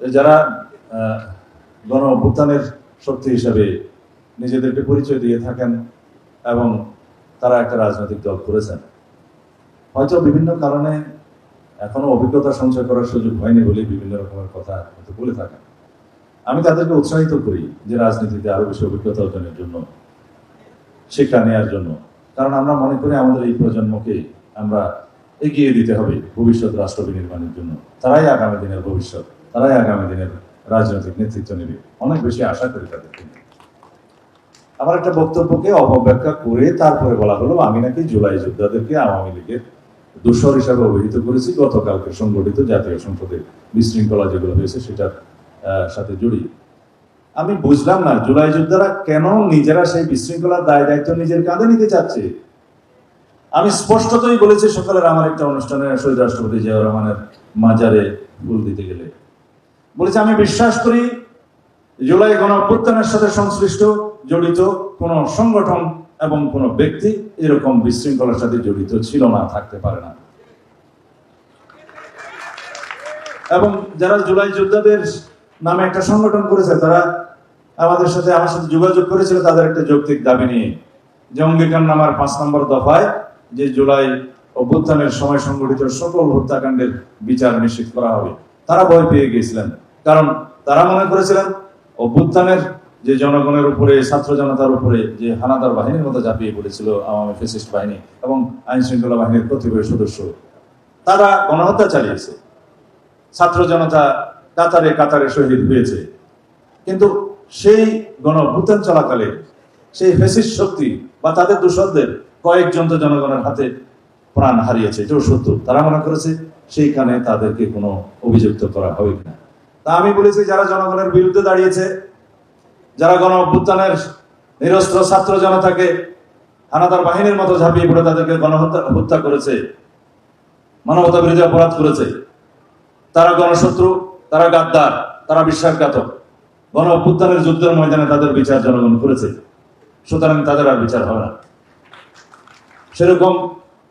যারা গণ অভ্যুত্থানের শক্তি হিসাবে নিজেদেরকে পরিচয় দিয়ে থাকেন এবং তারা একটা রাজনৈতিক দল করেছেন। হয়তো বিভিন্ন কারণে এখনও অভিজ্ঞতা সঞ্চয় করার সুযোগ হয়নি বলে বিভিন্ন রকমের কথা হয়তো বলে থাকেন। আমি তাদেরকে উৎসাহিত করি যে রাজনীতিতে আরও বেশি অভিজ্ঞতা অর্জনের জন্য, শিক্ষা নেওয়ার জন্য। কারণ আমরা মনে করি আমাদের এই প্রজন্মকে আমরা এগিয়ে দিতে হবে ভবিষ্যৎ রাষ্ট্র বিনির্মাণের জন্য। তারাই আগামী দিনের ভবিষ্যৎ। তারাই আগামী দিনের রাজনৈতিক নেতৃত্ব নেবে। অনেক বেশি আশা করি তাদেরকে। আমার একটা বক্তব্যকে অপব্যাখ্যা করে তারপরে বলা হলো, আমি নাকি জুলাই যোদ্ধাদেরকে আওয়ামী লীগের দূষর হিসাবে অভিহিত করেছি। গতকালকে সংগঠিত জাতীয় সংসদের বিশৃঙ্খলা যেগুলো হয়েছে সেটার সাথে জড়িয়ে। আমি বুঝলাম না, জুলাই যোদ্ধারা কেন নিজেরা সেই বিশৃঙ্খলার দায় দায়িত্ব নিজের কাঁধে নিতে চাচ্ছে? আমি স্পষ্টতই বলেছি সকালের আমার একটা অনুষ্ঠানে শহীদ রাষ্ট্রপতি জিয়াউর রহমানের মাজারে ফুল দিতে গেলে। বলেছে, আমি বিশ্বাস করি জুলাই গণ অভ্যুত্থানের সাথে সংশ্লিষ্ট, জড়িত কোন সংগঠন এবং কোন ব্যক্তি এরকম বিশৃঙ্খলার সাথে জড়িত ছিল না, থাকতে পারে না। এবং যারা জুলাই যোদ্ধাদের নামে একটা সংগঠন করেছে, তারা আমাদের সাথে আমার সাথে যোগাযোগ করেছিল তাদের একটা যৌক্তিক দাবি নিয়ে। যে অঙ্গীকার নামার পাঁচ নম্বর দফায় যে জুলাই অভ্যুত্থানের সময় সংগঠিত সকল হত্যাকাণ্ডের বিচার নিশ্চিত করা হবে। তারা ভয় পেয়ে গিয়েছিলেন। কারণ তারা মনে করেছিলেন অভ্যুত্থানের যে জনগণের উপরে, ছাত্র জনতার উপরে যে হানাদার বাহিনীর মতো ঝাঁপিয়ে পড়েছিল আওয়ামী ফেসিস্ট বাহিনী এবং আইন শৃঙ্খলা বাহিনীর কতিপয় সদস্য, তারা গণহত্যা চালিয়েছে। ছাত্র জনতা কাতারে কাতারে শহীদ হয়েছে। কিন্তু সেই গণ অভ্যুত্থান চলাকালে সেই ফেসিস শক্তি বা তাদের দূষকদের কয়েকজন তো জনগণের হাতে প্রাণ হারিয়েছে, এটাও সত্য। তারা মনে করেছে সেইখানে তাদেরকে কোনো অভিযুক্ত করা হবে কিনা। তা আমি বলেছি, যারা জনগণের বিরুদ্ধে দাঁড়িয়েছে, যারা গণ অভ্যুত্থানের নিরস্ত্র ছাত্র জনতাকে হানাদার বাহিনীর মতো ঝাঁপিয়ে পড়ে তাদেরকে গণহত্যা, হত্যা করেছে, মানবতা বিরোধী অপরাধ করেছে। তারা গণশত্রু, তারা গাদ্দার, তারা বিশ্বাসঘাতক। গণ অভ্যুত্থানের যুদ্ধের ময়দানে তাদের বিচার জনগণ করেছে। সুতরাং তাদের আর বিচার হবে না। সেরকম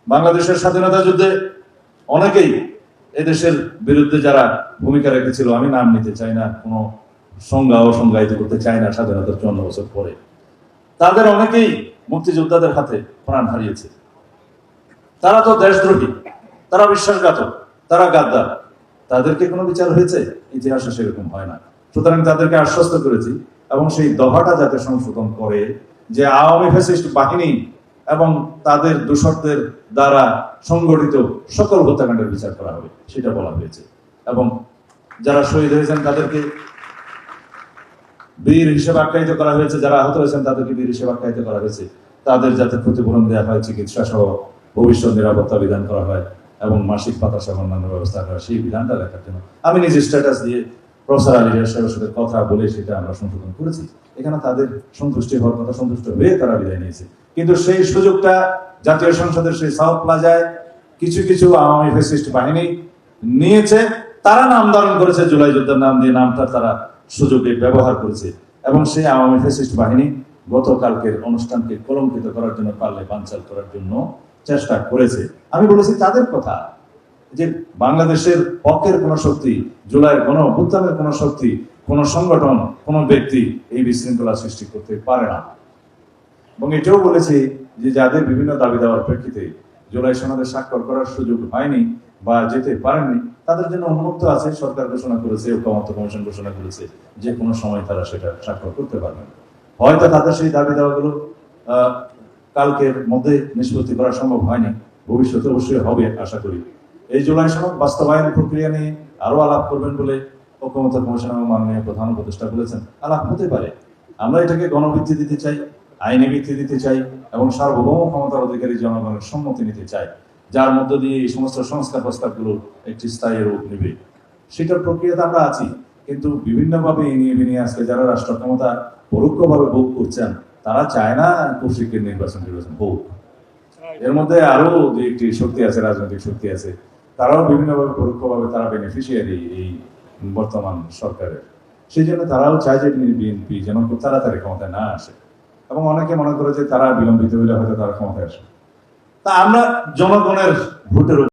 বাংলাদেশের স্বাধীনতা যুদ্ধে অনেকেই এদেশের বিরুদ্ধে যারা ভূমিকা রেখেছিল, আমি নাম নিতে চাই না, কোনো সংজ্ঞা সংজ্ঞায়িত করতে চাই না স্বাধীনতার চুয়ান্ন বছর পরে। তাদের অনেকেই মুক্তিযোদ্ধাদের হাতে প্রাণ হারিয়েছে। তারা তো দেশদ্রোহী, তারা বিশ্বাসঘাতক, তারা গাদ্দার। তাদেরকে কোনো বিচার হয়েছে? ইতিহাসে সেরকম হয় না। সুতরাং তাদেরকে আশ্বস্ত করেছি এবং সেই দফাটা যাতে সংশোধন করে যে আওয়ামী ফ্যাসিস্ট বাহিনী এবং তাদের দূষকদের দ্বারা সংগঠিত সকল হত্যাকাণ্ডের বিচার করা হবে, সেটা বলা হয়েছে। এবং যারা শহীদ হয়েছেন তাদেরকে বীর হিসেবে আখ্যায়িত করা হয়েছে, যারা আহত হয়েছেন তাদেরকে বীর হিসেবে আখ্যায়িত করা হয়েছে। তাদের যাতে ক্ষতিপূরণ দেওয়া হয় চিকিৎসা সহ ভবিষ্যৎ নিরাপত্তা বিধান করা হয় এবং মাসিক পাতা সহ অন্যান্য ব্যবস্থা করা, সেই বিধানটা দেখার জন্য। আমি নিজে স্ট্যাটাস দিয়ে প্রফেসর আলী সাহেবের সাথে কথা বলে সেটা আমরা সংশোধন করেছি। এখানে তাদের সন্তুষ্টি হওয়ার কথা সন্তুষ্ট হয়ে তারা বিদায় নিয়েছে। কিন্তু সেই সুযোগটা জাতীয় সংসদের সেই সাউথ প্লাজায় কিছু কিছু আওয়ামী ফেসিস্ট বাহিনী নিয়েছে। তারা নাম ধারণ করেছে, জুলাই যুদ্ধের নাম দিয়ে নামটা তারা সুযোগে ব্যবহার করেছে। এবং সেই আওয়ামী ফেসিস্ট বাহিনী গতকালকের অনুষ্ঠানকে কলঙ্কিত করার জন্য পারলে বানচাল করার জন্য চেষ্টা করেছে। আমি বলেছি, তাদের কথা যে বাংলাদেশের পক্ষের কোন শক্তি, জুলাইয়ের কোন অভ্যুত্থানের কোন শক্তি, কোন সংগঠন, কোন ব্যক্তি এই বিশৃঙ্খলা সৃষ্টি করতে পারে না। এবং এটাও বলেছি যে যাদের বিভিন্ন দাবি দেওয়ার প্রেক্ষিতে জুলাই সনদে স্বাক্ষর করার সুযোগ হয়নি বা যেতে পারেননি, তাদের জন্য উন্মুক্ত আছে। সরকার ঘোষণা করেছে, ঐক্যমত্য কমিশন ঘোষণা করেছে যে কোনো সময় তারা সেটা স্বাক্ষর করতে পারবেন হয়তো তাদের সেই দাবি দেওয়াগুলো কালকের মধ্যে নিষ্পত্তি করা সম্ভব হয়নি। ভবিষ্যতে অবশ্যই হবে, আশা করি। এই জুলাই সনদ বাস্তবায়ন প্রক্রিয়া নিয়ে আরও আলাপ করবেন বলে ঐক্যমত্য কমিশন এবং মাননীয় প্রধান উপদেষ্টা বলেছেন। আলাপ হতে পারে। আমরা এটাকে গণভিত্তি দিতে চাই। আইনি ভিত্তি দিতে চাই এবং সার্বভৌম ক্ষমতার অধিকারী জনগণের সম্মতি নিতে চাই, যার মধ্য দিয়ে এই সমস্ত সংস্কার প্রস্তাবগুলো একটি স্থায়ী রূপ নেবে। সেটার প্রক্রিয়াতে আমরা আছি, কিন্তু বিভিন্নভাবে এই নিয়ে বিনিয়ে আজকে যারা রাষ্ট্র ক্ষমতা পরোক্ষভাবে ভোগ করছেন, তারা চায় না কৌশিকের নির্বাচন নির্বাচন হোক। এর মধ্যে আরও যে একটি শক্তি আছে, রাজনৈতিক শক্তি আছে, তারাও বিভিন্নভাবে পরোক্ষভাবে তারা বেনিফিশিয়ারি এই বর্তমান সরকারের। সেই জন্য তারাও চায় যে বিএনপি যেন খুব তাড়াতাড়ি ক্ষমতায় না আসে। এবং অনেকে মনে করে যে তারা বিলম্বিত হলে হয়তো তারা ক্ষমতায় আসবে। তা আমরা জনগণের ভোটের